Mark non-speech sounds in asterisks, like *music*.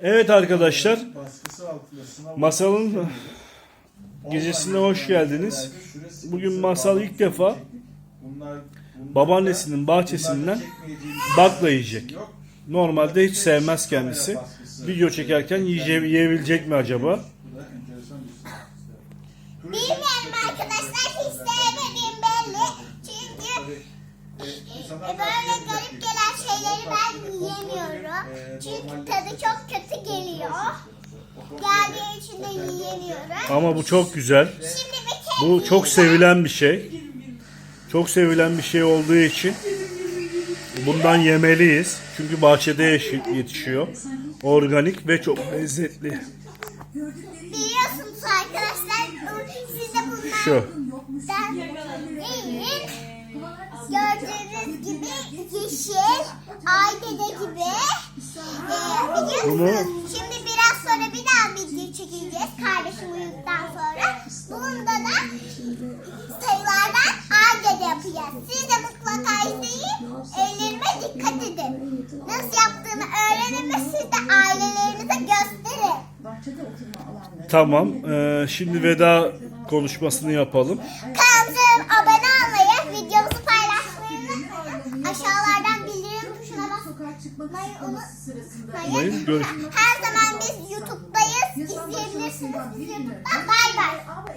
Evet arkadaşlar, masalın *laughs* gecesine hoş geldiniz. Bugün masal ilk defa babaannesinin bahçesinden bakla yiyecek. Normalde hiç sevmez kendisi. Video çekerken yiyece- yiyebilecek mi acaba? Bilmiyorum arkadaşlar hiç sevmediğim belli. Çünkü e, böyle Çünkü tadı çok kötü geliyor. Geldiği için de yiyemiyorum. Ama bu çok güzel. Şimdi bir kere Bu çok sevilen bir şey. Çok sevilen bir şey olduğu için bundan yemeliyiz. Çünkü bahçede yeşi- yetişiyor. Organik ve çok lezzetli. biliyorsunuz arkadaşlar size bunlardan Şu. yiyin. Gördüğünüz gibi yeşil, aydede gibi. Ee, Bunu-? Şimdi biraz sonra bir daha video çekeceğiz kardeşim uyuduktan sonra. Bunda da sayılardan aydede yapacağız. Siz de mutlaka izleyin. Ellerime dikkat edin. Nasıl yaptığını öğrenin ve siz de ailelerinize gösterin. Bahçede oturma alanları. Tamam. eee, şimdi veda konuşmasını yapalım. Kanalımıza Sokağa çıkmak basmayı isteması sırasında unutmayın. Görüşmek Her zaman biz YouTube'dayız. İzleyebilirsiniz. Biz YouTube'da bay bay.